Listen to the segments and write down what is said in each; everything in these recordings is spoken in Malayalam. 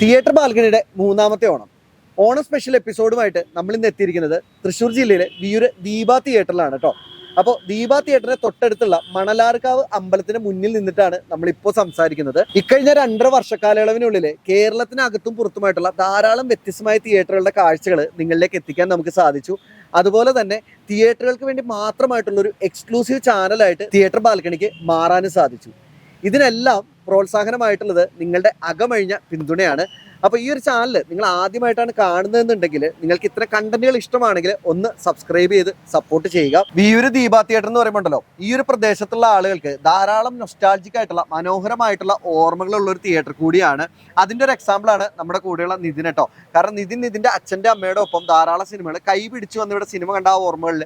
തിയേറ്റർ ബാൽക്കണിയുടെ മൂന്നാമത്തെ ഓണം. ഓണം സ്പെഷ്യൽ എപ്പിസോഡുമായിട്ട് നമ്മൾ ഇന്ന് എത്തിയിരിക്കുന്നത് തൃശ്ശൂർ ജില്ലയിലെ വിയൂര് ദീപ തിയേറ്ററിലാണ് കേട്ടോ അപ്പോൾ ദീപ തിയേറ്ററിന്റെ തൊട്ടടുത്തുള്ള മണലാർക്കാവ് അമ്പലത്തിന് മുന്നിൽ നിന്നിട്ടാണ് നമ്മളിപ്പോൾ സംസാരിക്കുന്നത്. ഇക്കഴിഞ്ഞ രണ്ടര വർഷക്കാലയളവിനുള്ളിൽ കേരളത്തിനകത്തും പുറത്തുമായിട്ടുള്ള ധാരാളം വ്യത്യസ്തമായ തിയേറ്ററുകളുടെ കാഴ്ചകൾ നിങ്ങളിലേക്ക് എത്തിക്കാൻ നമുക്ക് സാധിച്ചു. അതുപോലെ തന്നെ തിയേറ്ററുകൾക്ക് വേണ്ടി മാത്രമായിട്ടുള്ള ഒരു എക്സ്ക്ലൂസീവ് ചാനലായിട്ട് തിയേറ്റർ ബാൽക്കണിക്ക് മാറാനും സാധിച്ചു. ഇതിനെല്ലാം പ്രോത്സാഹനമായിട്ടുള്ളത് നിങ്ങളുടെ അകമഴിഞ്ഞ പിന്തുണയാണ്. അപ്പോൾ ഈ ഒരു ചാനൽ നിങ്ങൾ ആദ്യമായിട്ടാണ് കാണുന്നതെന്നുണ്ടെങ്കിൽ നിങ്ങൾക്ക് ഇത്ര കണ്ടന്റുകൾ ഇഷ്ടമാണെങ്കിൽ ഒന്ന് സബ്സ്ക്രൈബ് ചെയ്ത് സപ്പോർട്ട് ചെയ്യുക. വിയൂര് ദീപാ തിയേറ്റർ എന്ന് പറയുമ്പോണ്ടല്ലോ ഈ ഒരു പ്രദേശത്തുള്ള ആളുകൾക്ക് ധാരാളം നൊസ്റ്റാൾജിക് ആയിട്ടുള്ള മനോഹരമായിട്ടുള്ള ഓർമ്മകളുള്ള ഒരു തിയേറ്റർ കൂടിയാണ്. അതിന്റെ ഒരു എക്സാമ്പിൾ ആണ് നമ്മുടെ കൂടെയുള്ള നിതിൻ കേട്ടോ. കാരണം നിതിൻ നിതിന്റെ അച്ഛന്റെ അമ്മയുടെ ഒപ്പം ധാരാളം സിനിമകൾ കൈ പിടിച്ചു വന്ന് ഇവിടെ സിനിമ കണ്ട ആ ഓർമ്മകളിൽ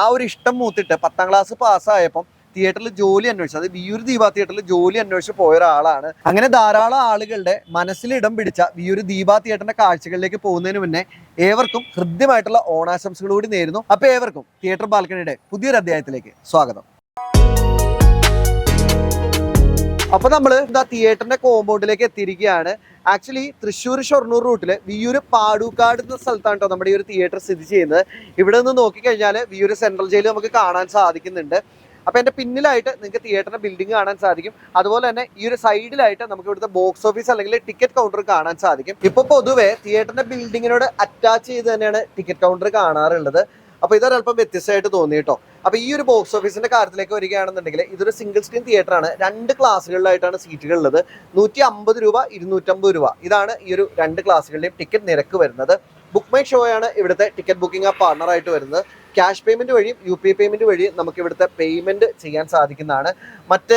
ആ ഒരു ഇഷ്ടം മൂത്തിട്ട് പത്താം ക്ലാസ് പാസ്സായപ്പം തിയേറ്ററിൽ ജോലി അന്വേഷിച്ചു. അത് വിയൂർ ദീപ തിയേറ്ററിൽ ജോലി അന്വേഷിച്ച് പോയ ഒരാളാണ്. അങ്ങനെ ധാരാളം ആളുകളുടെ മനസ്സിൽ ഇടം പിടിച്ച വിയൂർ ദീപ തിയേറ്ററിന്റെ കാഴ്ചകളിലേക്ക് പോകുന്നതിന് മുന്നേ ഏവർക്കും ഹൃദ്യമായിട്ടുള്ള ഓണാശംസകൾ കൂടി നേരുന്നു. അപ്പൊ ഏവർക്കും തിയേറ്റർ ബാൽക്കണിയുടെ പുതിയൊരു അധ്യായത്തിലേക്ക് സ്വാഗതം. അപ്പൊ നമ്മൾ എന്താ തിയേറ്ററിന്റെ കോമ്പൗണ്ടിലേക്ക് എത്തിയിരിക്കുകയാണ്. ആക്ച്വലി തൃശ്ശൂർ ഷൊർണൂർ റൂട്ടിൽ വിയൂര് പാടൂക്കാട് എന്ന സ്ഥലത്താണ് കേട്ടോ നമ്മുടെ ഈ ഒരു തിയേറ്റർ സ്ഥിതി ചെയ്യുന്നത്? ഇവിടെ നിന്ന് നോക്കിക്കഴിഞ്ഞാൽ വിയൂര് സെൻട്രൽ ജയിൽ നമുക്ക് കാണാൻ സാധിക്കുന്നുണ്ട്. അപ്പൊ എന്റെ പിന്നിലായിട്ട് നിങ്ങൾക്ക് തിയേറ്ററിന്റെ ബിൽഡിംഗ് കാണാൻ സാധിക്കും. അതുപോലെ തന്നെ ഈ ഒരു സൈഡിലായിട്ട് നമുക്ക് ഇവിടുത്തെ ബോക്സ് ഓഫീസ് അല്ലെങ്കിൽ ടിക്കറ്റ് കൗണ്ടർ കാണാൻ സാധിക്കും. ഇപ്പൊ പൊതുവേ തിയേറ്ററിന്റെ ബിൽഡിങ്ങിനോട് അറ്റാച്ച് ചെയ്ത് തന്നെയാണ് ടിക്കറ്റ് കൗണ്ടർ കാണാറുള്ളത്. അപ്പൊ ഇതൊരല്പം വ്യത്യസ്തമായിട്ട് തോന്നി കേട്ടോ അപ്പൊ ഈ ഒരു ബോക്സ് ഓഫീസിന്റെ കാര്യത്തിലേക്ക് വരികയാണെന്നുണ്ടെങ്കിൽ ഇതൊരു സിംഗിൾ സ്ക്രീൻ തിയേറ്റർ ആണ്. രണ്ട് ക്ലാസ്സുകളിലായിട്ടാണ് സീറ്റുകൾ ഉള്ളത് നൂറ്റി അമ്പത് രൂപ ഇരുന്നൂറ്റമ്പത് രൂപ. ഇതാണ് ഈ ഒരു രണ്ട് ക്ലാസ്സുകളുടെയും ടിക്കറ്റ് നിരക്ക് വരുന്നത്. ബുക്ക് മൈ ഷോയാണ് ഇവിടുത്തെ ടിക്കറ്റ് ബുക്കിംഗ് ആ പാർട്ണർ ആയിട്ട് വരുന്നത്. ക്യാഷ് പേയ്മെന്റ് വഴിയും യു പി പേയ്മെന്റ് വഴി നമുക്ക് ഇവിടുത്തെ പേയ്മെന്റ് ചെയ്യാൻ സാധിക്കുന്നതാണ്. മറ്റ്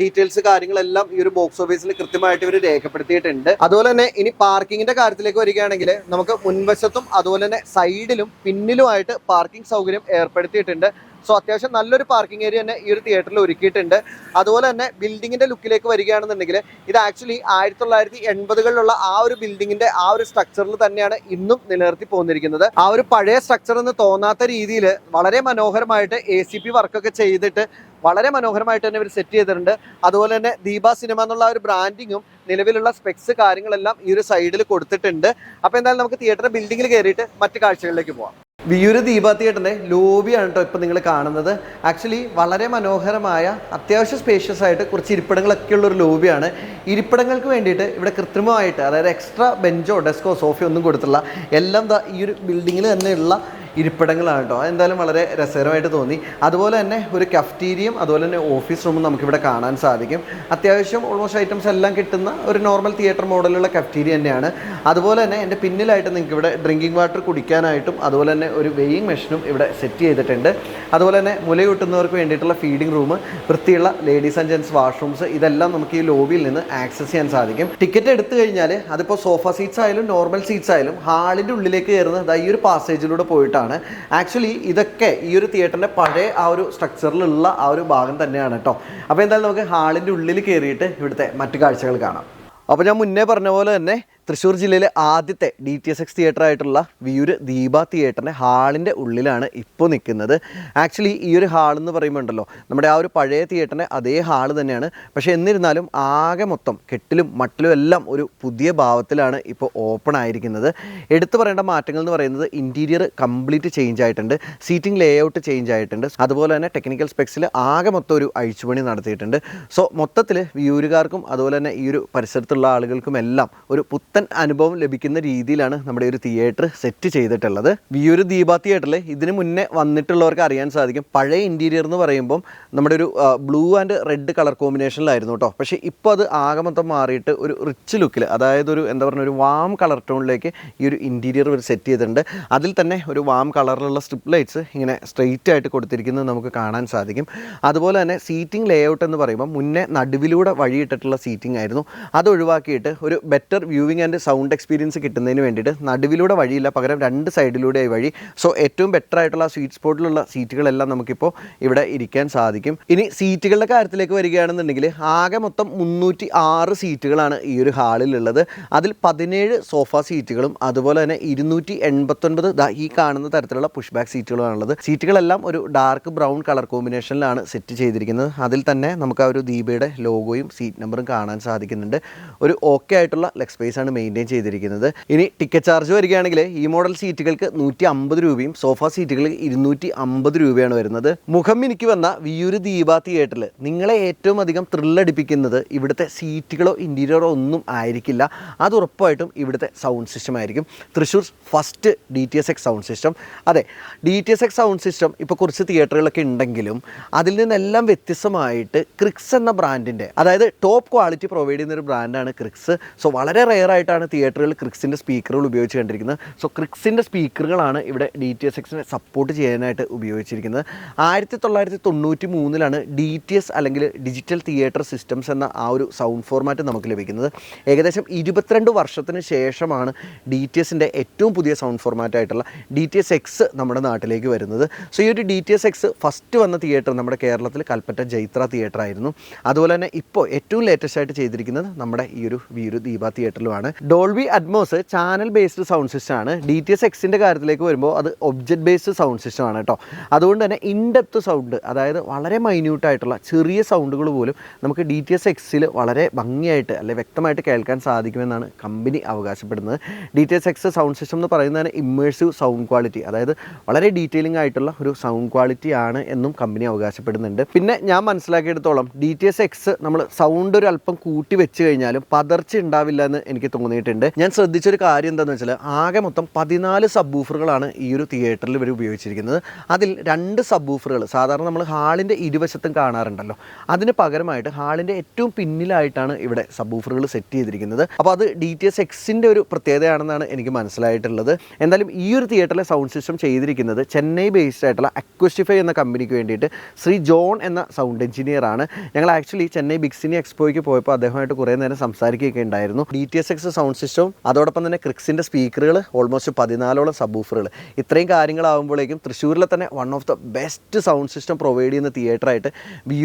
ഡീറ്റെയിൽസ് കാര്യങ്ങളെല്ലാം ഈ ഒരു ബോക്സ് ഓഫീസിൽ കൃത്യമായിട്ട് ഇവർ രേഖപ്പെടുത്തിയിട്ടുണ്ട്. അതുപോലെ തന്നെ ഇനി പാർക്കിങ്ങിന്റെ കാര്യത്തിലേക്ക് വരികയാണെങ്കിൽ നമുക്ക് മുൻവശത്തും അതുപോലെ തന്നെ സൈഡിലും പിന്നിലുമായിട്ട് പാർക്കിംഗ് സൗകര്യം ഏർപ്പെടുത്തിയിട്ടുണ്ട്. സോ അത്യാവശ്യം നല്ലൊരു പാർക്കിംഗ് ഏരിയ തന്നെ ഈ ഒരു തിയേറ്ററിൽ ഒരുക്കിയിട്ടുണ്ട്. അതുപോലെ തന്നെ ബിൽഡിങ്ങിന്റെ ലുക്കിലേക്ക് വരികയാണെന്നുണ്ടെങ്കിൽ ഇത് ആക്ച്വലി ആയിരത്തി തൊള്ളായിരത്തി എൺപതുകളിലുള്ള ആ ഒരു ബിൽഡിങ്ങിന്റെ ആ ഒരു സ്ട്രക്ചറിൽ തന്നെയാണ് ഇന്നും നിലനിർത്തി പോന്നിരിക്കുന്നത്. ആ ഒരു പഴയ സ്ട്രക്ചർ എന്ന് തോന്നാത്ത രീതിയിൽ വളരെ മനോഹരമായിട്ട് എ സി പി വർക്കൊക്കെ ചെയ്തിട്ട് വളരെ മനോഹരമായിട്ട് തന്നെ ഇവർ സെറ്റ് ചെയ്തിട്ടുണ്ട്. അതുപോലെ തന്നെ ദീപ സിനിമ എന്നുള്ള ഒരു ബ്രാൻഡിങ്ങും നിലവിലുള്ള സ്പെക്സ് കാര്യങ്ങളെല്ലാം ഈ ഒരു സൈഡിൽ കൊടുത്തിട്ടുണ്ട്. അപ്പോൾ എന്തായാലും നമുക്ക് തിയേറ്റർ ബിൽഡിങ്ങിൽ കയറിയിട്ട് മറ്റു കാഴ്ചകളിലേക്ക് പോവാം. വിയൂര് ദീപാത്തിയേട്ടന്റെ ലോബിയാണ് കേട്ടോ ഇപ്പം നിങ്ങൾ കാണുന്നത്. ആക്ച്വലി വളരെ മനോഹരമായ അത്യാവശ്യം സ്പേഷ്യസ് ആയിട്ട് കുറച്ച് ഇരിപ്പിടങ്ങളൊക്കെ ഉള്ളൊരു ലോബിയാണ്. ഇരിപ്പിടങ്ങൾക്ക് വേണ്ടിയിട്ട് ഇവിടെ കൃത്രിമമായിട്ട് അതായത് എക്സ്ട്രാ ബെഞ്ചോ ഡെസ്കോ സോഫയോ ഒന്നും കൊടുത്തില്ല എല്ലാം ഈ ഒരു ബിൽഡിങ്ങിൽ തന്നെയുള്ള ഇരിപ്പിടങ്ങളാണ് കേട്ടോ. എന്തായാലും വളരെ രസകരമായിട്ട് തോന്നി. അതുപോലെ തന്നെ ഒരു കഫ്റ്റീരിയയും അതുപോലെ തന്നെ ഓഫീസ് റൂമും നമുക്കിവിടെ കാണാൻ സാധിക്കും. അത്യാവശ്യം ഓൾമോസ്റ്റ് ഐറ്റംസ് എല്ലാം കിട്ടുന്ന ഒരു നോർമൽ തിയേറ്റർ മോഡലുള്ള കഫ്റ്റീരിയ തന്നെയാണ്. അതുപോലെ തന്നെ എന്റെ പിന്നിലായിട്ട് നിങ്ങൾക്ക് ഇവിടെ ഡ്രിങ്കിങ് വാട്ടർ കുടിക്കാനായിട്ടും അതുപോലെ തന്നെ ഒരു വെയിങ് മെഷീനും ഇവിടെ സെറ്റ് ചെയ്തിട്ടുണ്ട്. അതുപോലെ തന്നെ മുലയൂട്ടുന്നവർക്ക് വേണ്ടിയിട്ടുള്ള ഫീഡിംഗ് റൂം വൃത്തിയുള്ള ലേഡീസ് ആൻഡ് ജെൻസ് വാഷ്റൂംസ് ഇതെല്ലാം നമുക്ക് ഈ ലോബിയിൽ നിന്ന് ആക്സസ് ചെയ്യാൻ സാധിക്കും. ടിക്കറ്റ് എടുത്തു കഴിഞ്ഞാൽ അതിപ്പോൾ സോഫ സീറ്റ്സ് ആയാലും നോർമൽ സീറ്റ്സ് ആയാലും ഹാളിന്റെ ഉള്ളിലേക്ക് കയറുന്നത് ഈ ഒരു പാസേജിലൂടെ പോയിട്ടാണ്. ആക്ച്വലി ഇതൊക്കെ ഈ ഒരു തിയേറ്ററിന്റെ പഴയ ആ ഒരു സ്ട്രക്ചറിലുള്ള ആ ഒരു ഭാഗം തന്നെയാണ് കേട്ടോ അപ്പോൾ എന്തായാലും നമുക്ക് ഹാളിന്റെ ഉള്ളിൽ കയറിയിട്ട് ഇവിടുത്തെ മറ്റു കാഴ്ചകൾ കാണാം. അപ്പോൾ ഞാൻ മുന്നേ പറഞ്ഞ പോലെ തന്നെ തൃശ്ശൂർ ജില്ലയിലെ ആദ്യത്തെ D T S X theatre ആയിട്ടുള്ള വിയൂര് ദീപ തിയേറ്ററിന്റെ ഹാളിന്റെ ഉള്ളിലാണ് ഇപ്പോൾ നിൽക്കുന്നത്. ആക്ച്വലി ഈ ഒരു ഹാൾ എന്ന് പറയുമ്പോൾ ഉണ്ടല്ലോ നമ്മുടെ ആ ഒരു പഴയ തിയേറ്ററിന്റെ അതേ ഹാൾ തന്നെയാണ്. പക്ഷേ എന്നിരുന്നാലും ആകെ മൊത്തം കെട്ടിലും മട്ടിലും എല്ലാം ഒരു പുതിയ ഭാവത്തിലാണ് ഇപ്പോൾ ഓപ്പൺ ആയിരിക്കുന്നത്. എടുത്തു പറയേണ്ട മാറ്റങ്ങൾ എന്ന് പറയുന്നത് ഇന്റീരിയർ കംപ്ലീറ്റ് ചേഞ്ച് ആയിട്ടുണ്ട്. സീറ്റിംഗ് ലേ ഔട്ട് ചേഞ്ച് ആയിട്ടുണ്ട്. അതുപോലെ തന്നെ ടെക്നിക്കൽ സ്പെക്സിൽ ആകെ മൊത്തം ഒരു അഴിച്ചുപണി നടത്തിയിട്ടുണ്ട്. സോ മൊത്തത്തിൽ വിയൂരുകാർക്കും അതുപോലെ തന്നെ ഈ ഒരു പരിസരത്തുള്ള ആളുകൾക്കും എല്ലാം ഒരു പുത്തൻ അനുഭവം ലഭിക്കുന്ന രീതിയിലാണ് നമ്മുടെ ഈ ഒരു തിയേറ്റർ സെറ്റ് ചെയ്തിട്ടുള്ളത്. വിയൂര് ദീപ തിയേറ്ററിൽ ഇതിന് മുന്നേ വന്നിട്ടുള്ളവർക്ക് അറിയാൻ സാധിക്കും. പഴയ ഇന്റീരിയർ എന്ന് പറയുമ്പം നമ്മുടെ ഒരു ബ്ലൂ ആൻഡ് റെഡ് കളർ കോമ്പിനേഷനിലായിരുന്നു കേട്ടോ. പക്ഷേ ഇപ്പോൾ അത് ആകെ മൊത്തം മാറിയിട്ട് ഒരു റിച്ച് ലുക്കിൽ അതായത് ഒരു എന്താ പറയുക ഒരു വാം കളർ ടോണിലേക്ക് ഈ ഒരു ഇന്റീരിയർ ഒരു സെറ്റ് ചെയ്തിട്ടുണ്ട്. അതിൽ തന്നെ ഒരു വാം കളറിലുള്ള സ്ട്രിപ്പ് ലൈറ്റ്സ് ഇങ്ങനെ സ്ട്രെയിറ്റ് ആയിട്ട് കൊടുത്തിരിക്കുന്നത് നമുക്ക് കാണാൻ സാധിക്കും. അതുപോലെ തന്നെ സീറ്റിംഗ് ലേഔട്ട് എന്ന് പറയുമ്പോൾ മുന്നേ നടുവിലൂടെ വഴിയിട്ടിട്ടുള്ള സീറ്റിംഗ് ആയിരുന്നു. അത് ഒഴിവാക്കിയിട്ട് ഒരു better viewing and sound experience കിട്ടുന്നതിന് വേണ്ടിയിട്ട് നടുവിലൂടെ വഴിയില്ല പകരം രണ്ട് സൈഡിലൂടെ വഴി. സോ ഏറ്റവും ബെറ്റർ ആയിട്ടുള്ള സ്വീറ്റ് സ്പോട്ടിലുള്ള സീറ്റുകളെല്ലാം നമുക്കിപ്പോൾ ഇവിടെ ഇരിക്കാൻ സാധിക്കും. ഇനി സീറ്റുകളുടെ കാര്യത്തിലേക്ക് വരികയാണെന്നുണ്ടെങ്കിൽ ആകെ മൊത്തം മുന്നൂറ്റി ആറ് സീറ്റുകളാണ് ഈ ഒരു ഹാളിലുള്ളത്. അതിൽ പതിനേഴ് സോഫ സീറ്റുകളും അതുപോലെ തന്നെ ഇരുന്നൂറ്റി എൺപത്തൊൻപത് ഈ കാണുന്ന തരത്തിലുള്ള പുഷ് ബാക്ക് സീറ്റുകളാണുള്ളത് സീറ്റുകളെല്ലാം ഒരു ഡാർക്ക് ബ്രൗൺ കളർ കോമ്പിനേഷനിലാണ് സെറ്റ് ചെയ്തിരിക്കുന്നത്. അതിൽ തന്നെ നമുക്ക് ആ ഒരു ദീപയുടെ ലോഗോയും സീറ്റ് നമ്പറും കാണാൻ സാധിക്കുന്നുണ്ട്. ഒരു ഓക്കെ ആയിട്ടുള്ള ലെഗ് സ്പേസ് ആണ് മെയിന്റെയിൻ ചെയ്തിരിക്കുന്നത്. ഇനി ടിക്കറ്റ് ചാർജ് വരികയാണെങ്കിൽ ഈ മോഡൽ സീറ്റുകൾക്ക് നൂറ്റി അമ്പത് രൂപയും സോഫ സീറ്റുകൾക്ക് ഇരുന്നൂറ്റി അമ്പത് രൂപയാണ് വരുന്നത്. മുഖം എനിക്ക് വന്ന വിയൂര് ദീപ തിയേറ്ററിൽ നിങ്ങളെ ഏറ്റവും അധികം ത്രില്ലടിപ്പിക്കുന്നത് ഇവിടുത്തെ സീറ്റുകളോ ഇന്റീരിയറോ ഒന്നും ആയിരിക്കില്ല. അത് ഉറപ്പായിട്ടും ഇവിടുത്തെ സൗണ്ട് സിസ്റ്റം ആയിരിക്കും. Thrissur first D T S X sound system അതെ D T S X sound system ഇപ്പോൾ കുറച്ച് തിയേറ്ററുകളൊക്കെ ഉണ്ടെങ്കിലും അതിൽ നിന്നെല്ലാം വ്യത്യസ്തമായിട്ട് ക്രിക്സ് എന്ന ബ്രാൻഡിന്റെ അതായത് ടോപ്പ് ക്വാളിറ്റി പ്രൊവൈഡ് ചെയ്യുന്ന ഒരു ബ്രാൻഡാണ് ക്രിക്സ് സോ വളരെ റെയർ ആയിട്ടാണ് തിയേറ്ററുകൾ ക്രിക്സിന്റെ സ്പീക്കറുകൾ ഉപയോഗിച്ച് കണ്ടിരിക്കുന്നത്. സോ ക്രിക്സിന്റെ സ്പീക്കറുകളാണ് ഇവിടെ ഡി ടി എസ് എക്സിനെ സപ്പോർട്ട് ചെയ്യാനായിട്ട് ഉപയോഗിച്ചിരിക്കുന്നത്. ആയിരത്തി തൊള്ളായിരത്തി തൊണ്ണൂറ്റി മൂന്നിലാണ് ഡി ടി എസ് അല്ലെങ്കിൽ ഡിജിറ്റൽ തിയേറ്റർ സിസ്റ്റംസ് എന്ന ആ ഒരു സൗണ്ട് ഫോർമാറ്റ് നമുക്ക് ലഭിക്കുന്നത്. ഏകദേശം ഇരുപത്തിരണ്ട് വർഷത്തിന് ശേഷമാണ് ഡി ടി എസിന്റെ ഏറ്റവും പുതിയ സൗണ്ട് ഫോർമാറ്റ് ആയിട്ടുള്ള ഡി ടി എസ് എക്സ് നമ്മുടെ നാട്ടിലേക്ക് വരുന്നത്. സോ ഈ ഒരു D T S X first വന്ന തിയേറ്റർ നമ്മുടെ കേരളത്തിൽ കൽപ്പറ്റ ജൈത്ര തിയേറ്റർ ആയിരുന്നു. അതുപോലെ തന്നെ ഇപ്പോൾ ഏറ്റവും ലേറ്റസ്റ്റ് ആയിട്ട് ചെയ്തിരിക്കുന്നത് നമ്മുടെ ഈ ഒരു വീരു Deepa തിയേറ്ററിലുമാണ് Dolby Atmos channel based sound system ആണ്. ഡി ടി എസ് എക്സിന്റെ കാര്യത്തിലേക്ക് വരുമ്പോൾ അത് ഒബ്ജക്ട് ബേസ്ഡ് സൗണ്ട് സിസ്റ്റം ആണ് കേട്ടോ. അതുകൊണ്ട് തന്നെ ഇൻഡെപ്ത് സൗണ്ട് അതായത് വളരെ മൈന്യൂട്ടായിട്ടുള്ള ചെറിയ സൗണ്ടുകൾ പോലും നമുക്ക് ഡി ടി എസ് എക്സിൽ വളരെ ഭംഗിയായിട്ട് അല്ലെ വ്യക്തമായിട്ട് കേൾക്കാൻ സാധിക്കുമെന്നാണ് കമ്പനി അവകാശപ്പെടുന്നത്. D T S X sound system എന്ന് പറയുന്നതാണ് ഇമ്മേഴ്സീവ് സൗണ്ട് ക്വാളിറ്റി അതായത് വളരെ ഡീറ്റെയിലിംഗ് ആയിട്ടുള്ള ഒരു സൗണ്ട് ക്വാളിറ്റി ആണ് എന്നും കമ്പനി അവകാശപ്പെടുന്നുണ്ട്. പിന്നെ ഞാൻ മനസ്സിലാക്കിയെടുത്തോളം ഡി ടി എസ് എക്സ് നമ്മൾ സൗണ്ട് ഒരു അല്പം കൂട്ടി വെച്ച് കഴിഞ്ഞാലും പതർച്ച ഉണ്ടാവില്ല എന്ന് എനിക്ക് തോന്നിയിട്ടുണ്ട് ഞാൻ ശ്രദ്ധിച്ചൊരു കാര്യം എന്താണെന്ന് വെച്ചാൽ ആകെ മൊത്തം പതിനാല് സബ് ഊഫറുകളാണ് ഈ ഒരു തിയേറ്ററിൽ ഇവർ ഉപയോഗിച്ചിരിക്കുന്നത്. അതിൽ രണ്ട് സബ് ഊഫറുകൾ സാധാരണ നമ്മൾ ഹാളിന്റെ ഇരുവശത്തും കാണാറുണ്ടല്ലോ. അതിന് പകരമായിട്ട് ഹാളിന്റെ ഏറ്റവും പിന്നിലായിട്ടാണ് ഇവിടെ സബ് ഊഫറുകൾ സെറ്റ് ചെയ്തിരിക്കുന്നത്. അപ്പോൾ അത് ഡി ടി എസ് എക്സിന്റെ ഒരു പ്രത്യേകതയാണെന്നാണ് എനിക്ക് മനസ്സിലായിട്ടുള്ളത്. എന്തായാലും ഈ ഒരു തിയേറ്ററിലെ സൗണ്ട് സിസ്റ്റം ചെയ്തിരിക്കുന്നത് ചെന്നൈ ബേസ്ഡ് ആയിട്ടുള്ള അക്വസ്റ്റിഫൈ എന്ന കമ്പനിക്ക് വേണ്ടിയിട്ട് ശ്രീ ജോൺ എന്ന സൗണ്ട് എഞ്ചിനീയർ ആണ്. ഞങ്ങൾ ആക്ച്വലി ചെന്നൈ ബിഗ് സിനി എക്സ്പോയ്ക്ക് പോയപ്പോൾ അദ്ദേഹമായിട്ട് കുറേ നേരം സംസാരിക്കുകയൊക്കെ ഉണ്ടായിരുന്നു. D T S X sound സിസ്റ്റവും അതോടൊപ്പം തന്നെ ക്രിക്സിന്റെ സ്പീക്കറുകൾ ഓൾമോസ്റ്റ് പതിനാലോളം സബ് ഊഫറുകൾ ഇത്രയും കാര്യങ്ങളാകുമ്പോഴേക്കും തൃശ്ശൂരിലെ തന്നെ one of the best sound system provide ചെയ്യുന്ന തിയേറ്ററായിട്ട്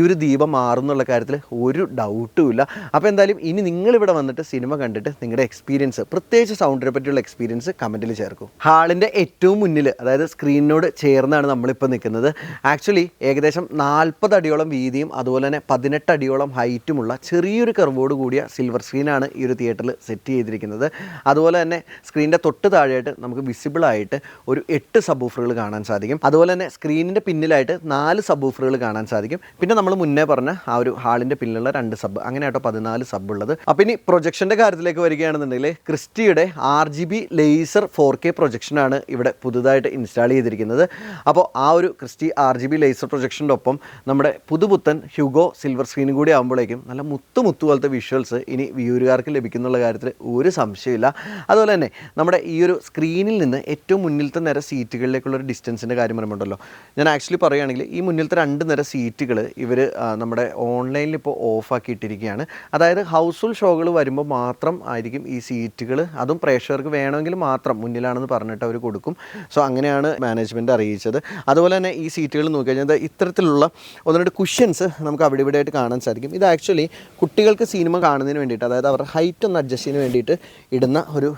ഒരു ദീപം മാറുന്നുള്ള കാര്യത്തിൽ ഒരു ഡൗട്ടും ഇല്ല. അപ്പോൾ എന്തായാലും ഇനി നിങ്ങളിവിടെ വന്നിട്ട് സിനിമ കണ്ടിട്ട് നിങ്ങളുടെ എക്സ്പീരിയൻസ് പ്രത്യേകിച്ച് സൗണ്ടിനെ പറ്റിയുള്ള എക്സ്പീരിയൻസ് കമന്റിൽ ചേർക്കും. ഹാളിന്റെ ഏറ്റവും മുന്നിൽ അതായത് സ്ക്രീനിനോട് ചേർന്നാണ് നമ്മളിപ്പോൾ നിൽക്കുന്നത്. ആക്ച്വലി ഏകദേശം നാൽപ്പത് അടിയോളം വീതിയും അതുപോലെ തന്നെ പതിനെട്ട് അടിയോളം ഹൈറ്റുമുള്ള ചെറിയൊരു കർവോട് കൂടിയ സിൽവർ സ്ക്രീനാണ് ഈ ഒരു തിയേറ്ററിൽ സെറ്റ് ചെയ്തിരിക്കുന്നത്. അതുപോലെ തന്നെ സ്ക്രീനിന്റെ തൊട്ട് താഴെയായിട്ട് നമുക്ക് വിസിബിൾ ആയിട്ട് ഒരു എട്ട് സബ് ഓഫറുകൾ കാണാൻ സാധിക്കും. അതുപോലെ തന്നെ സ്ക്രീനിന്റെ പിന്നിലായിട്ട് നാല് സബ് ഓഫറുകൾ കാണാൻ സാധിക്കും. പിന്നെ നമ്മൾ മുന്നേ പറഞ്ഞ ആ ഒരു ഹാളിന്റെ പിന്നിലുള്ള രണ്ട് സബ് അങ്ങനെ ആട്ടോ പതിനാല് സബ് ഉള്ളത്. അപ്പോൾ ഇനി പ്രൊജക്ഷന്റെ കാര്യത്തിലേക്ക് വരികയാണെന്നുണ്ടെങ്കിൽ ക്രിസ്റ്റിയുടെ R G B laser four K പ്രൊജക്ഷനാണ് ഇവിടെ പുതുതായിട്ട് ഇൻസ്റ്റാൾ ചെയ്തിരിക്കുന്നത്. അപ്പോൾ ആ ഒരു Christie R G B laser പ്രൊജക്ഷന്റെ ഒപ്പം നമ്മുടെ പുതുപുത്തൻ ഹ്യൂഗോ സിൽവർ സ്ക്രീനും കൂടി ആകുമ്പോഴേക്കും നല്ല മുത്തു മുത്തു പോലത്തെ വിഷ്വൽസ് ഇനി വ്യൂരുകാർക്ക് ലഭിക്കുന്നുള്ള കാര്യത്തിൽ ഒരു സംശയമില്ല അതുപോലെ തന്നെ നമ്മുടെ ഈ ഒരു സ്ക്രീനിൽ നിന്ന് ഏറ്റവും മുന്നിലത്തെ നിര സീറ്റുകളിലേക്കുള്ള ഒരു ഡിസ്റ്റൻസിന്റെ കാര്യം പറയുമ്പോണ്ടല്ലോ. ഞാൻ ആക്ച്വലി പറയുകയാണെങ്കിൽ ഈ മുന്നിലത്തെ രണ്ട് നിര സീറ്റുകൾ ഇവർ നമ്മുടെ ഓൺലൈനിൽ ഇപ്പോൾ ഓഫാക്കി ഇട്ടിരിക്കുകയാണ് അതായത് ഹൗസ്ഫുൾ ഷോകൾ വരുമ്പോൾ മാത്രം ആയിരിക്കും ഈ സീറ്റുകൾ അതും പ്രേക്ഷകർക്ക് വേണമെങ്കിൽ മാത്രം മുന്നിലാണെന്ന് പറഞ്ഞിട്ട് അവർ കൊടുക്കും. സോ അങ്ങനെയാണ് മാനേജ്മെന്റ് അറിയിച്ചത്. അതുപോലെ തന്നെ ഈ സീറ്റുകൾ നോക്കിക്കഴിഞ്ഞാൽ കഴിഞ്ഞാൽ ഇത്തരത്തിലുള്ള ഒന്ന് രണ്ട് കുഷ്യൻസ് നമുക്ക് അവിടെ ഇവിടെ ആയിട്ട് കാണാൻ സാധിക്കും. ഇത് ആക്ച്വലി കുട്ടികൾക്ക് സിനിമ കാണുന്നതിന് വേണ്ടിയിട്ട് അതായത് അവരുടെ ഹൈറ്റ് ഒന്ന് അഡ്ജസ്റ്റ് ചെയ്യുന്നതിന് വേണ്ടിയിട്ട് ഇടുന്ന ഒരു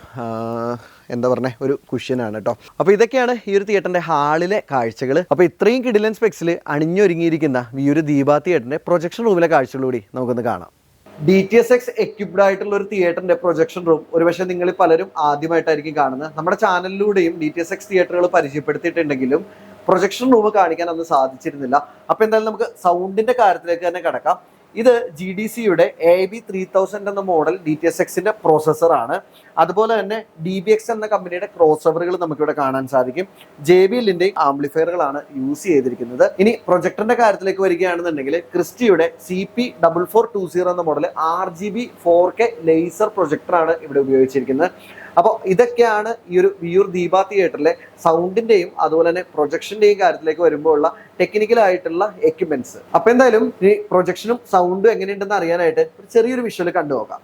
എന്താ പറഞ്ഞ ഒരു കുഷ്യനാണ് കേട്ടോ അപ്പോൾ ഇതൊക്കെയാണ് ഈ ഒരു തിയേറ്ററിന്റെ ഹാളിലെ കാഴ്ചകൾ അപ്പോൾ ഇത്രയും കിഡിലൻ സ്പെക്സിൽ അണിഞ്ഞൊരുങ്ങിയിരിക്കുന്ന ഈ ഒരു ദീപാ തിയേറ്ററിന്റെ പ്രൊജക്ഷൻ റൂമിലെ കാഴ്ചകളൂടി നമുക്കൊന്ന് കാണാം. D T S X equipped ആയിട്ടുള്ള ഒരു തിയേറ്ററിന്റെ പ്രൊജക്ഷൻ റൂം ഒരുപക്ഷെ നിങ്ങൾ പലരും ആദ്യമായിട്ടായിരിക്കും കാണുന്നത്. നമ്മുടെ ചാനലിലൂടെയും ഡി ടി എസ് എക്സ് തിയേറ്ററുകൾ പരിചയപ്പെടുത്തിയിട്ടുണ്ടെങ്കിലും പ്രൊജക്ഷൻ റൂം കാണിക്കാൻ അന്ന് സാധിച്ചിരുന്നില്ല. അപ്പൊ എന്തായാലും നമുക്ക് സൗണ്ടിന്റെ കാര്യത്തിലേക്ക് തന്നെ കിടക്കാം. ഇത് ജി ഡി സിയുടെ എ ബി ത്രീ തൗസൻഡ് എന്ന മോഡൽ ഡി ടി എസ് എക്സിന്റെ പ്രോസസ്സർ ആണ്. അതുപോലെ തന്നെ ഡി ബി എക്സ് എന്ന കമ്പനിയുടെ ക്രോസ് ഓവറുകൾ നമുക്കിവിടെ കാണാൻ സാധിക്കും. ജെ ബി എല്ലിന്റെയും ആംപ്ലിഫയറുകളാണ് യൂസ് ചെയ്തിരിക്കുന്നത്. ഇനി പ്രൊജക്ടറിന്റെ കാര്യത്തിലേക്ക് വരികയാണെന്നുണ്ടെങ്കിൽ ക്രിസ്റ്റിയുടെ C P double four two zero എന്ന model R G B four K laser പ്രൊജക്ടറാണ് ഇവിടെ ഉപയോഗിച്ചിരിക്കുന്നത്. അപ്പോൾ ഇതൊക്കെയാണ് ഈ ഒരു വിയൂർ ദീപ തിയേറ്ററിലെ സൗണ്ടിന്റെയും അതുപോലെ തന്നെ പ്രൊജക്ഷന്റെയും കാര്യത്തിലേക്ക് വരുമ്പോൾ ഉള്ള ടെക്നിക്കൽ ആയിട്ടുള്ള എക്യുപ്മെന്റ്സ് അപ്പൊ എന്തായാലും ഈ പ്രൊജക്ഷനും സൗണ്ടും എങ്ങനെയുണ്ടെന്ന് അറിയാനായിട്ട് ഒരു ചെറിയൊരു വിഷ്വൽ കണ്ടു നോക്കാം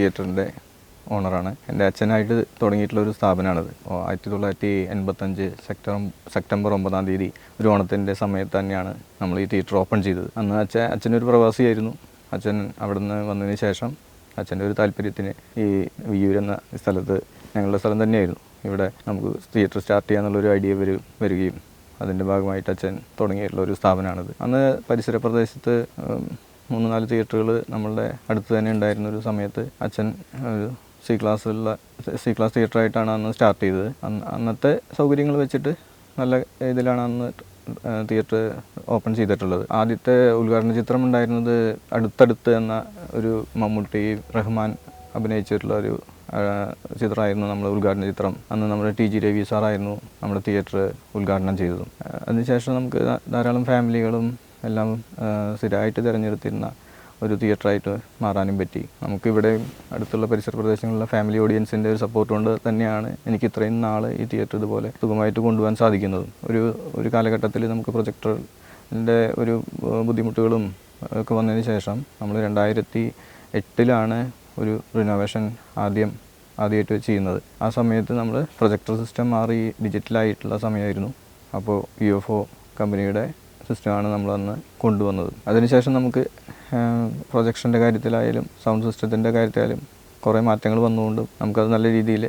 തിയേറ്ററിന്റെ ഓണറാണ്. എന്റെ അച്ഛനായിട്ട് തുടങ്ങിയിട്ടുള്ള ഒരു സ്ഥാപനമാണിത്. ആയിരത്തി തൊള്ളായിരത്തി എൺപത്തഞ്ച് സെപ്റ്റംബർ സെപ്റ്റംബർ ഒമ്പതാം തീയതി ഒരു ഓണത്തിന്റെ സമയത്ത് തന്നെയാണ് നമ്മൾ ഈ തിയേറ്റർ ഓപ്പൺ ചെയ്തത്. അന്ന് അച്ഛൻ അച്ഛനൊരു പ്രവാസിയായിരുന്നു. അച്ഛൻ അവിടെ നിന്ന് വന്നതിന് ശേഷം അച്ഛന്റെ ഒരു താല്പര്യത്തിന് ഈ വിയൂർ എന്ന സ്ഥലത്ത് ഞങ്ങളുടെ സ്ഥലം തന്നെയായിരുന്നു. ഇവിടെ നമുക്ക് തിയേറ്റർ സ്റ്റാർട്ട് ചെയ്യാന്നുള്ളൊരു ഐഡിയ വരു വരികയും അതിന്റെ ഭാഗമായിട്ട് അച്ഛൻ തുടങ്ങിയിട്ടുള്ള ഒരു സ്ഥാപനമാണിത്. അന്ന് പരിസര പ്രദേശത്ത് മൂന്ന് നാല് തിയേറ്ററുകൾ നമ്മളുടെ അടുത്ത് തന്നെ ഉണ്ടായിരുന്ന ഒരു സമയത്ത് അച്ഛൻ ഒരു സി ക്ലാസ്സിലുള്ള സി ക്ലാസ് തിയേറ്ററായിട്ടാണ് അന്ന് സ്റ്റാർട്ട് ചെയ്തത്. അന്ന് അന്നത്തെ സൗകര്യങ്ങൾ വെച്ചിട്ട് നല്ല ഇതിലാണ് അന്ന് തിയേറ്റർ ഓപ്പൺ ചെയ്തിട്ടുള്ളത്. ആദ്യത്തെ ഉദ്ഘാടന ചിത്രം ഉണ്ടായിരുന്നത് അടുത്തടുത്ത് എന്ന ഒരു മമ്മൂട്ടി റഹ്മാൻ അഭിനയിച്ചിട്ടുള്ള ഒരു ചിത്രമായിരുന്നു നമ്മൾ ഉദ്ഘാടന ചിത്രം. അന്ന് നമ്മുടെ ടി ജി രവി സാറായിരുന്നു നമ്മുടെ തിയേറ്റർ ഉദ്ഘാടനം ചെയ്തതും. അതിനുശേഷം നമുക്ക് ധാരാളം ഫാമിലികളും എല്ലാം സ്ഥിരമായിട്ട് തിരഞ്ഞെടുത്തിരുന്ന ഒരു തിയേറ്ററായിട്ട് മാറാനും പറ്റി. നമുക്കിവിടെ അടുത്തുള്ള പരിസര പ്രദേശങ്ങളിലെ ഫാമിലി ഓഡിയൻസിന്റെ ഒരു സപ്പോർട്ട് കൊണ്ട് തന്നെയാണ് എനിക്ക് ഇത്രയും നാൾ ഈ തിയേറ്റർ ഇതുപോലെ സുഖമായിട്ട് കൊണ്ടുപോകാൻ സാധിക്കുന്നത്. ഒരു ഒരു കാലഘട്ടത്തിൽ നമുക്ക് പ്രൊജക്ടറിന്റെ ഒരു ബുദ്ധിമുട്ടുകളും ഒക്കെ വന്നതിന് ശേഷം നമ്മൾ രണ്ടായിരത്തി എട്ടിലാണ് ഒരു റിനോവേഷൻ ആദ്യം ആദ്യമായിട്ട് ചെയ്യുന്നത്. ആ സമയത്ത് നമ്മൾ പ്രൊജക്ടർ സിസ്റ്റം മാറി ഡിജിറ്റലായിട്ടുള്ള സമയമായിരുന്നു. അപ്പോൾ യു എഫ് ഒ കമ്പനിയുടെ സിസ്റ്റമാണ് നമ്മൾ അന്ന് കൊണ്ടുവന്നത്. അതിനുശേഷം നമുക്ക് പ്രൊജക്ഷന്റെ കാര്യത്തിലായാലും സൗണ്ട് സിസ്റ്റത്തിന്റെ കാര്യത്തിലായാലും കുറേ മാറ്റങ്ങൾ വന്നുകൊണ്ട് നമുക്കത് നല്ല രീതിയിൽ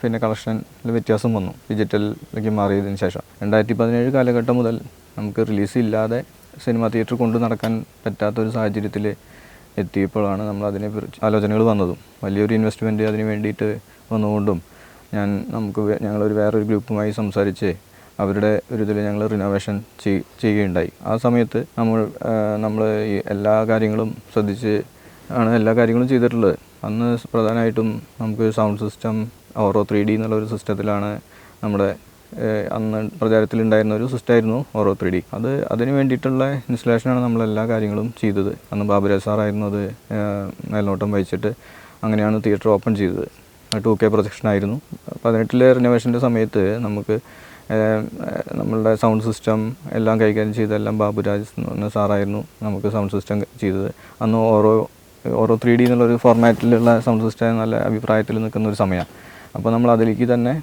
പിന്നെ കളക്ഷനിൽ വ്യത്യാസം വന്നു. ഡിജിറ്റലിലേക്ക് മാറിയതിന് ശേഷം. രണ്ടായിരത്തി പതിനേഴ് കാലഘട്ടം മുതൽ നമുക്ക് റിലീസ് ഇല്ലാതെ സിനിമ തിയേറ്റർ കൊണ്ട് നടക്കാൻ പറ്റാത്തൊരു സാഹചര്യത്തിൽ എത്തിയപ്പോഴാണ് നമ്മൾ അതിനെ ആലോചനകൾ വന്നതും. വലിയൊരു ഇൻവെസ്റ്റ്മെന്റ് അതിന് വേണ്ടിയിട്ട് വന്നുകൊണ്ടും ഞാൻ നമുക്ക് ഞങ്ങളൊരു വേറൊരു ഗ്രൂപ്പുമായി സംസാരിച്ച് അവരുടെ ഒരു ഇതിൽ ഞങ്ങൾ റിനോവേഷൻ ചെയ്യുകയുണ്ടായി. ആ സമയത്ത് നമ്മൾ നമ്മൾ ഈ എല്ലാ കാര്യങ്ങളും ശ്രദ്ധിച്ച് ആണ് എല്ലാ കാര്യങ്ങളും ചെയ്തിട്ടുള്ളത്. അന്ന് പ്രധാനമായിട്ടും നമുക്ക് sound system Auro three D എന്നുള്ള ഒരു സിസ്റ്റത്തിലാണ് നമ്മുടെ അന്ന് പ്രചാരത്തിലുണ്ടായിരുന്ന ഒരു സിസ്റ്റമായിരുന്നു ഓറോ ത്രീ ഡി അത് അതിന് വേണ്ടിയിട്ടുള്ള ഇൻസ്റ്റലേഷനാണ് നമ്മൾ എല്ലാ കാര്യങ്ങളും ചെയ്തത്. അന്ന് ബാബുരാജ് സാറായിരുന്നു അത് മേൽനോട്ടം വഹിച്ചിട്ട് അങ്ങനെയാണ് തിയേറ്റർ ഓപ്പൺ ചെയ്തത്. ടു കെ പ്രൊജക്ഷൻ ആയിരുന്നു. പതിനെട്ടിലെ റിനോവേഷന്റെ സമയത്ത് നമുക്ക് നമ്മളുടെ സൗണ്ട് സിസ്റ്റം എല്ലാം കൈകാര്യം ചെയ്തെല്ലാം ബാബുരാജ് എന്ന് പറഞ്ഞ സാറായിരുന്നു നമുക്ക് സൗണ്ട് സിസ്റ്റം ചെയ്തത്. അന്ന് ഓരോ ഓരോ ത്രീ ഡി എന്നുള്ളൊരു ഫോർമാറ്റിലുള്ള സൗണ്ട് സിസ്റ്റം നല്ല അഭിപ്രായത്തിൽ നിൽക്കുന്ന ഒരു സമയമാണ് അപ്പോൾ നമ്മൾ അതിലേക്ക് തന്നെ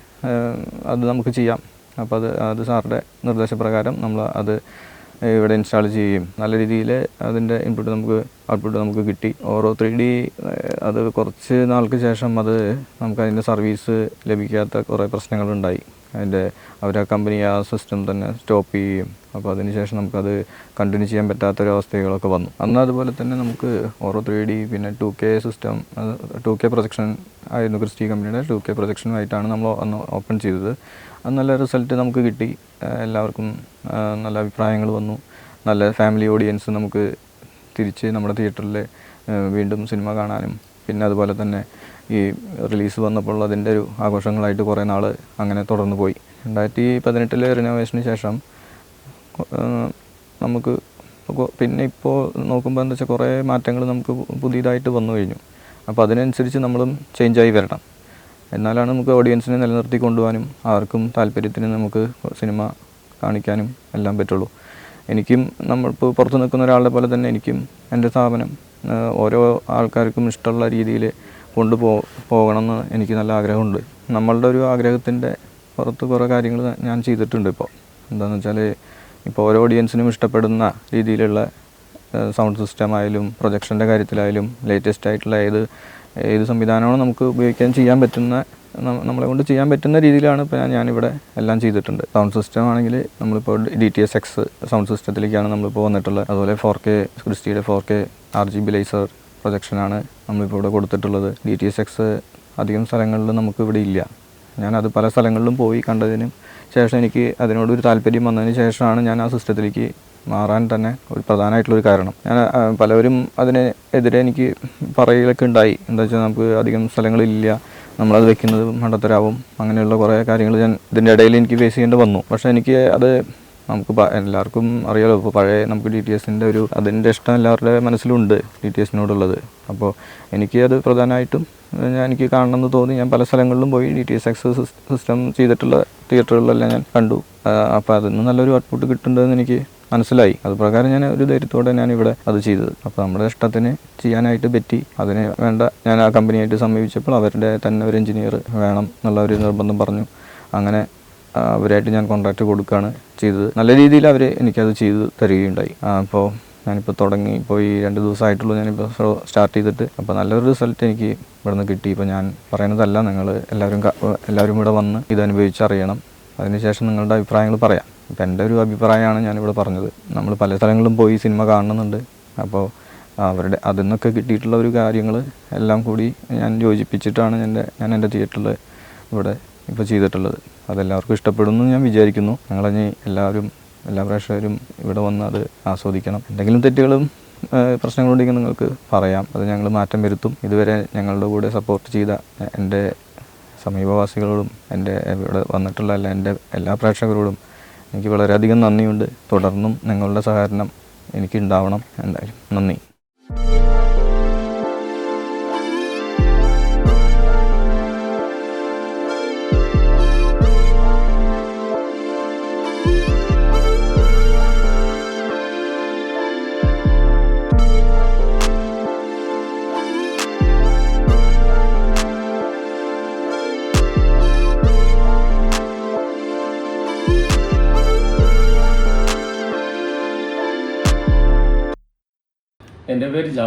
അത് നമുക്ക് ചെയ്യാം. അപ്പോൾ അത് അത് സാറുടെ നിർദ്ദേശപ്രകാരം നമ്മൾ അത് ഇവിടെ ഇൻസ്റ്റാൾ ചെയ്യുകയും നല്ല രീതിയിൽ അതിന്റെ ഇൻപുട്ട് നമുക്ക് ഔട്ട്പുട്ട് നമുക്ക് കിട്ടി. ഓരോ ത്രീ ഡി അത് കുറച്ച് നാൾക്ക് ശേഷം അത് നമുക്ക് അതിന്റെ സർവീസ് ലഭിക്കാത്ത കുറേ പ്രശ്നങ്ങളുണ്ടായി. അതിന്റെ അവർ ആ കമ്പനി ആ സിസ്റ്റം തന്നെ സ്റ്റോപ്പ് ചെയ്യുകയും അപ്പോൾ അതിനുശേഷം നമുക്കത് കണ്ടിന്യൂ ചെയ്യാൻ പറ്റാത്തൊരവസ്ഥകളൊക്കെ വന്നു. അന്ന് അതുപോലെ തന്നെ നമുക്ക് ഓരോ ത്രീ ഡി പിന്നെ two K system two K projection ആയിരുന്നു ക്രിസ്റ്റി കമ്പനിയുടെ ടു കെ പ്രൊജക്ഷനുമായിട്ടാണ് നമ്മൾ അന്ന് ഓപ്പൺ ചെയ്തത്. അത് നല്ല റിസൾട്ട് നമുക്ക് കിട്ടി. എല്ലാവർക്കും നല്ല അഭിപ്രായങ്ങൾ വന്നു. നല്ല ഫാമിലി ഓഡിയൻസ് നമുക്ക് തിരിച്ച് നമ്മുടെ തിയേറ്ററിൽ വീണ്ടും സിനിമ കാണാനും പിന്നെ അതുപോലെ തന്നെ ഈ റിലീസ് വന്നപ്പോൾ അതിന്റെ ഒരു ആഘോഷങ്ങളായിട്ട് കുറേ നാൾ അങ്ങനെ തുടർന്ന് പോയി. രണ്ടായിരത്തി പതിനെട്ടിലെ റിനോവേഷന് ശേഷം നമുക്ക് പിന്നെ ഇപ്പോൾ നോക്കുമ്പോൾ എന്താ വെച്ചാൽ കുറേ മാറ്റങ്ങൾ നമുക്ക് പുതിയതായിട്ട് വന്നു കഴിഞ്ഞു. അപ്പോൾ അതിനനുസരിച്ച് നമ്മളും ചേഞ്ചായി വരണം. എന്നാലാണ് നമുക്ക് ഓഡിയൻസിനെ നിലനിർത്തി കൊണ്ടുപോകാനും ആർക്കും താല്പര്യത്തിന് നമുക്ക് സിനിമ കാണിക്കാനും എല്ലാം പറ്റുള്ളൂ. എനിക്കും നമ്മളിപ്പോൾ പുറത്ത് നിൽക്കുന്ന ഒരാളുടെ പോലെ തന്നെ എനിക്കും എന്റെ സ്ഥാപനം ഓരോ ആൾക്കാർക്കും ഇഷ്ടമുള്ള രീതിയിൽ കൊണ്ടുപോ പോകണമെന്ന് എനിക്ക് നല്ല ആഗ്രഹമുണ്ട്. നമ്മളുടെ ഒരു ആഗ്രഹത്തിന്റെ പുറത്ത് കുറേ കാര്യങ്ങൾ ഞാൻ ചെയ്തിട്ടുണ്ട് ഇപ്പോൾ എന്താണെന്ന് വെച്ചാൽ ഇപ്പോൾ ഓരോ ഓഡിയൻസിനും ഇഷ്ടപ്പെടുന്ന രീതിയിലുള്ള സൗണ്ട് സിസ്റ്റം ആയാലും പ്രൊജക്ഷന്റെ കാര്യത്തിലായാലും ലേറ്റസ്റ്റ് ആയിട്ടുള്ള ഏത് ഏത് സംവിധാനമാണ് നമുക്ക് ഉപയോഗിക്കാൻ ചെയ്യാൻ പറ്റുന്ന നമ്മളെ കൊണ്ട് ചെയ്യാൻ പറ്റുന്ന രീതിയിലാണ് ഇപ്പോൾ ഞാൻ- ഞാനിവിടെ എല്ലാം ചെയ്തിട്ടുണ്ട്. സൗണ്ട് സിസ്റ്റം ആണെങ്കിൽ നമ്മളിപ്പോൾ D T S X sound സിസ്റ്റത്തിലേക്കാണ് നമ്മളിപ്പോൾ വന്നിട്ടുള്ളത്. അതുപോലെ four K ക്രിസ്റ്റിയുടെ four K R G B laser പ്രൊജക്ഷനാണ് നമ്മളിപ്പോൾ ഇവിടെ കൊടുത്തിട്ടുള്ളത്. ഡി ടി എസ് എക്സ് അധികം സ്ഥലങ്ങളിൽ നമുക്ക് ഇവിടെ ഇല്ല. ഞാനത് പല സ്ഥലങ്ങളിലും പോയി കണ്ടതിന് ശേഷം എനിക്ക് അതിനോടൊരു താല്പര്യം വന്നതിന് ശേഷമാണ് ഞാൻ ആ സിസ്റ്റത്തിലേക്ക് മാറാൻ തന്നെ ഒരു പ്രധാനമായിട്ടുള്ളൊരു കാരണം. ഞാൻ പലവരും അതിന് എതിരെ എനിക്ക് പറയലൊക്കെ ഉണ്ടായി. എന്താ വെച്ചാൽ നമുക്ക് അധികം സ്ഥലങ്ങളില്ല നമ്മളത് വെക്കുന്നത് മണ്ടത്തരാവും അങ്ങനെയുള്ള കുറേ കാര്യങ്ങൾ ഞാൻ ഇതിന്റെ ഇടയിൽ എനിക്ക് ഫേസ് ചെയ്യേണ്ടി വന്നു. പക്ഷേ എനിക്ക് അത് നമുക്ക് എല്ലാവർക്കും അറിയാലോ ഇപ്പോൾ പഴയ നമുക്ക് ഡി ടി എസിന്റെ ഒരു അതിന്റെ ഇഷ്ടം എല്ലാവരുടെ മനസ്സിലുണ്ട് ഡി ടി എസിനോടുള്ളത് അപ്പോൾ എനിക്ക് അത് പ്രധാനമായിട്ടും ഞാൻ എനിക്ക് കാണണമെന്ന് തോന്നി. ഞാൻ പല സ്ഥലങ്ങളിലും പോയി D T S X system ചെയ്തിട്ടുള്ള തിയേറ്ററുകളിലെല്ലാം ഞാൻ കണ്ടു. അപ്പോൾ അതിൽ നിന്ന് നല്ലൊരു ഔട്ട്പുട്ട് കിട്ടുന്നുണ്ടെന്ന് എനിക്ക് മനസ്സിലായി. അത് പ്രകാരം ഞാൻ ഒരു ധൈര്യത്തോടെ ഞാൻ ഇവിടെ അത് ചെയ്തത്. അപ്പോൾ നമ്മുടെ ഇഷ്ടത്തിന് ചെയ്യാനായിട്ട് പറ്റി. അതിന് വേണ്ട ഞാൻ ആ കമ്പനിയായിട്ട് സമീപിച്ചപ്പോൾ അവരുടെ തന്നെ ഒരു എഞ്ചിനീയർ വേണം എന്നുള്ള ഒരു നിർബന്ധം പറഞ്ഞു. അങ്ങനെ അവരായിട്ട് ഞാൻ കോൺട്രാക്റ്റ് കൊടുക്കുകയാണ് ചെയ്തത്. നല്ല രീതിയിൽ അവർ എനിക്കത് ചെയ്ത് തരികയുണ്ടായി. അപ്പോൾ ഞാനിപ്പോൾ തുടങ്ങി. ഇപ്പോൾ ഈ രണ്ട് ദിവസമായിട്ടുള്ളൂ ഞാനിപ്പോൾ സ്റ്റാർട്ട് ചെയ്തിട്ട്. അപ്പോൾ നല്ലൊരു റിസൾട്ട് എനിക്ക് ഇവിടെ നിന്ന് കിട്ടി. ഇപ്പോൾ ഞാൻ പറയുന്നതല്ല നിങ്ങൾ എല്ലാവരും എല്ലാവരും ഇവിടെ വന്ന് ഇത് അനുഭവിച്ചറിയണം അതിനുശേഷം നിങ്ങളുടെ അഭിപ്രായങ്ങൾ പറയാം. ഇപ്പം എന്റെ ഒരു അഭിപ്രായമാണ് ഞാനിവിടെ പറഞ്ഞത്. നമ്മൾ പല സ്ഥലങ്ങളിലും പോയി സിനിമ കാണുന്നുണ്ട്. അപ്പോൾ അവരുടെ അതിൽ നിന്നൊക്കെ കിട്ടിയിട്ടുള്ള ഒരു കാര്യങ്ങൾ എല്ലാം കൂടി ഞാൻ യോജിപ്പിച്ചിട്ടാണ് എന്റെ ഞാൻ എന്റെ തിയേറ്ററിൽ ഇവിടെ ഇപ്പോൾ ചെയ്തിട്ടുള്ളത്. അതെല്ലാവർക്കും ഇഷ്ടപ്പെടുന്നു ഞാൻ വിചാരിക്കുന്നു. ഞങ്ങളഞ്ഞ് എല്ലാവരും എല്ലാ പ്രേക്ഷകരും ഇവിടെ വന്ന് അത് ആസ്വദിക്കണം. എന്തെങ്കിലും തെറ്റുകളും പ്രശ്നങ്ങളുണ്ടെങ്കിൽ നിങ്ങൾക്ക് പറയാം. അത് ഞങ്ങൾ മാറ്റം വരുത്തും. ഇതുവരെ ഞങ്ങളുടെ കൂടെ സപ്പോർട്ട് ചെയ്ത എന്റെ സമീപവാസികളോടും എന്റെ ഇവിടെ വന്നിട്ടുള്ള എല്ലാ എന്റെ എല്ലാ പ്രേക്ഷകരോടും എനിക്ക് വളരെയധികം നന്ദിയുണ്ട്. തുടർന്നും നിങ്ങളുടെ സഹകരണം എനിക്കുണ്ടാവണം എന്തായാലും നന്ദി.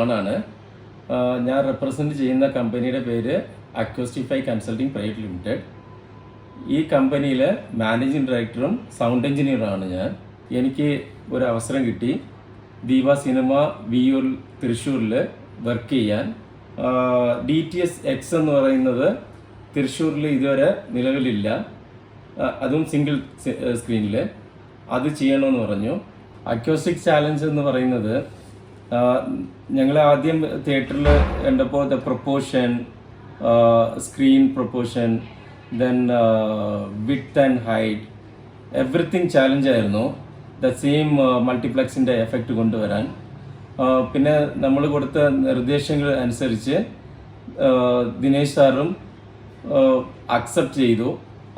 ജോണാണ് ഞാൻ റെപ്രസെന്റ് ചെയ്യുന്ന കമ്പനിയുടെ പേര് അക്വസ്റ്റിഫൈ കൺസൾട്ടിംഗ് പ്രൈവറ്റ് ലിമിറ്റഡ് ഈ കമ്പനിയിലെ മാനേജിംഗ് ഡയറക്ടറും സൗണ്ട് എഞ്ചിനീയറുമാണ് ഞാൻ. എനിക്ക് ഒരു അവസരം കിട്ടി. ദീപ സിനിമ വിയൂർ തൃശ്ശൂരിൽ വർക്ക് ചെയ്യാൻ. ഡി ടി എസ് എക്സ് എന്ന് പറയുന്നത് തൃശ്ശൂരിൽ ഇതുവരെ നിലവിലില്ല. അതും സിംഗിൾ സ്ക്രീനിൽ അത് ചെയ്യണമെന്ന് പറഞ്ഞു. അക്യോസ്റ്റിക് ചാലഞ്ച് എന്ന് പറയുന്നത് ഞങ്ങൾ ആദ്യം തിയേറ്ററിൽ കണ്ടപ്പോൾ the proportion screen proportion then width and height everything challenge ആയിരുന്നു. ദ സെയിം മൾട്ടിപ്ലക്സിന്റെ എഫക്റ്റ് കൊണ്ടുവരാൻ. പിന്നെ നമ്മൾ കൊടുത്ത നിർദ്ദേശങ്ങൾ അനുസരിച്ച് ദിനേശ് സാറും അക്സെപ്റ്റ് ചെയ്തു.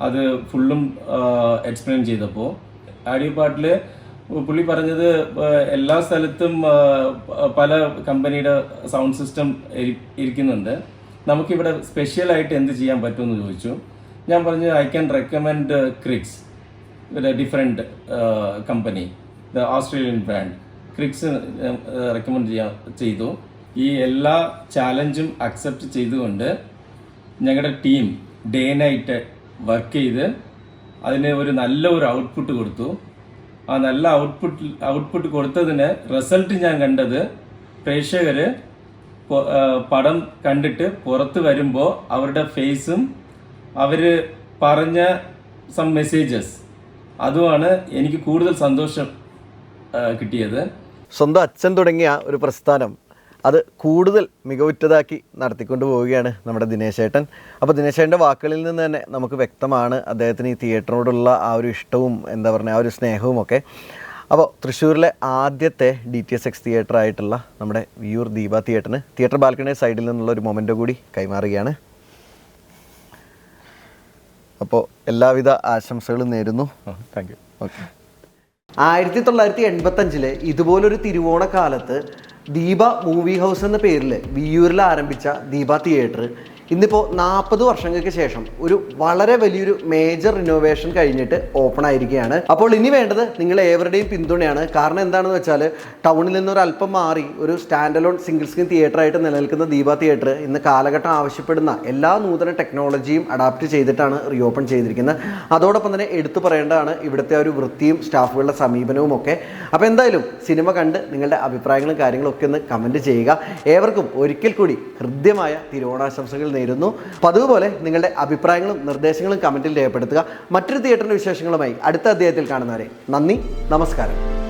അത് ഫുള്ളും എക്സ്പ്ലെയിൻ ചെയ്തപ്പോൾ ആഡിയോ പാട്ടിൽ പുള്ളി പറഞ്ഞത് എല്ലാ സ്ഥലത്തും പല കമ്പനിയുടെ സൗണ്ട് സിസ്റ്റം ഇരിക്കുന്നുണ്ട്. നമുക്കിവിടെ സ്പെഷ്യലായിട്ട് എന്ത് ചെയ്യാൻ പറ്റുമെന്ന് ചോദിച്ചു. ഞാൻ പറഞ്ഞു ഐ ക്യാൻ റെക്കമെൻഡ് ക്രിക്സ് ഒരു different company the Australian brand Krix recommend ചെയ്യാൻ ചെയ്തു. ഈ എല്ലാ ചാലഞ്ചും അക്സെപ്റ്റ് ചെയ്തുകൊണ്ട് ഞങ്ങളുടെ ടീം ഡേ നൈറ്റ് വർക്ക് ചെയ്ത് അതിന് ഒരു നല്ല ഒരു ഔട്ട്പുട്ട് കൊടുത്തു. ആ നല്ല ഔട്ട്പുട്ട് ഔട്ട്പുട്ട് കൊടുത്തതിന് റിസൾട്ട് ഞാൻ കണ്ടത് പ്രേക്ഷകർ പടം കണ്ടിട്ട് പുറത്ത് വരുമ്പോൾ അവരുടെ ഫേസും അവർ പറഞ്ഞ സം മെസ്സേജസ് അതുമാണ് എനിക്ക് കൂടുതൽ സന്തോഷം കിട്ടിയത്. സ്വന്തം അച്ഛൻ തുടങ്ങിയ ഒരു പ്രസ്ഥാനം അത് കൂടുതൽ മികവുറ്റതാക്കി നടത്തിക്കൊണ്ട് പോവുകയാണ് നമ്മുടെ ദിനേശേട്ടൻ അപ്പോൾ ദിനേശേട്ടന്റെ വാക്കുകളിൽ നിന്ന് തന്നെ നമുക്ക് വ്യക്തമാണ് അദ്ദേഹത്തിന് ഈ തിയേറ്ററിനോടുള്ള ആ ഒരു ഇഷ്ടവും എന്താ പറയുക ആ ഒരു സ്നേഹവും ഒക്കെ. അപ്പോൾ തൃശ്ശൂരിലെ ആദ്യത്തെ D T S X theatre ആയിട്ടുള്ള നമ്മുടെ വിയൂർ ദീപ തിയേറ്ററിന് തിയേറ്റർ ബാൽക്കണി സൈഡിൽ നിന്നുള്ള ഒരു മൊമെന്റ് കൂടി കൈമാറുകയാണ്. അപ്പോൾ എല്ലാവിധ ആശംസകളും നേരുന്നു. താങ്ക് യു ഓക്കെ ആയിരത്തി തൊള്ളായിരത്തി എൺപത്തഞ്ചിൽ ഇതുപോലൊരു തിരുവോണ കാലത്ത് ദീപ മൂവി ഹൗസ് എന്ന പേരിൽ വിയൂരിൽ ആരംഭിച്ച ദീപ തിയേറ്റർ. ഇന്നിപ്പോൾ നാൽപ്പത് വർഷങ്ങൾക്ക് ശേഷം ഒരു വളരെ വലിയൊരു മേജർ റിനോവേഷൻ കഴിഞ്ഞിട്ട് ഓപ്പൺ ആയിരിക്കുകയാണ്. അപ്പോൾ ഇനി വേണ്ടത് നിങ്ങൾ ഏവരുടെയും പിന്തുണയാണ്. കാരണം എന്താണെന്ന് വെച്ചാൽ ടൗണിൽ നിന്ന് ഒരു അല്പം മാറി ഒരു stand alone single screen theatre ആയിട്ട് നിലനിൽക്കുന്ന ദീപ തിയേറ്റർ ഇന്ന് കാലഘട്ടം ആവശ്യപ്പെടുന്ന എല്ലാ നൂതന ടെക്നോളജിയും അഡാപ്റ്റ് ചെയ്തിട്ടാണ് റീഓപ്പൺ ചെയ്തിരിക്കുന്നത്. അതോടൊപ്പം തന്നെ എടുത്തു പറയേണ്ടതാണ് ഇവിടുത്തെ ഒരു വൃത്തിയും സ്റ്റാഫുകളുടെ സമീപനവും ഒക്കെ. അപ്പോൾ എന്തായാലും സിനിമ കണ്ട് നിങ്ങളുടെ അഭിപ്രായങ്ങളും കാര്യങ്ങളും ഒക്കെ ഒന്ന് കമന്റ് ചെയ്യുക. ഏവർക്കും ഒരിക്കൽ കൂടി ഹൃദ്യമായ തിരുവോണാശംസകൾ നേരുന്നു. പതിവ് പോലെ നിങ്ങളുടെ അഭിപ്രായങ്ങളും നിർദ്ദേശങ്ങളും കമന്റിൽ രേഖപ്പെടുത്തുക. മറ്റൊരു തിയേറ്ററിന്റെ വിശേഷങ്ങളുമായി അടുത്ത അധ്യായത്തിൽ കാണുന്നവരെ. നന്ദി. നമസ്കാരം.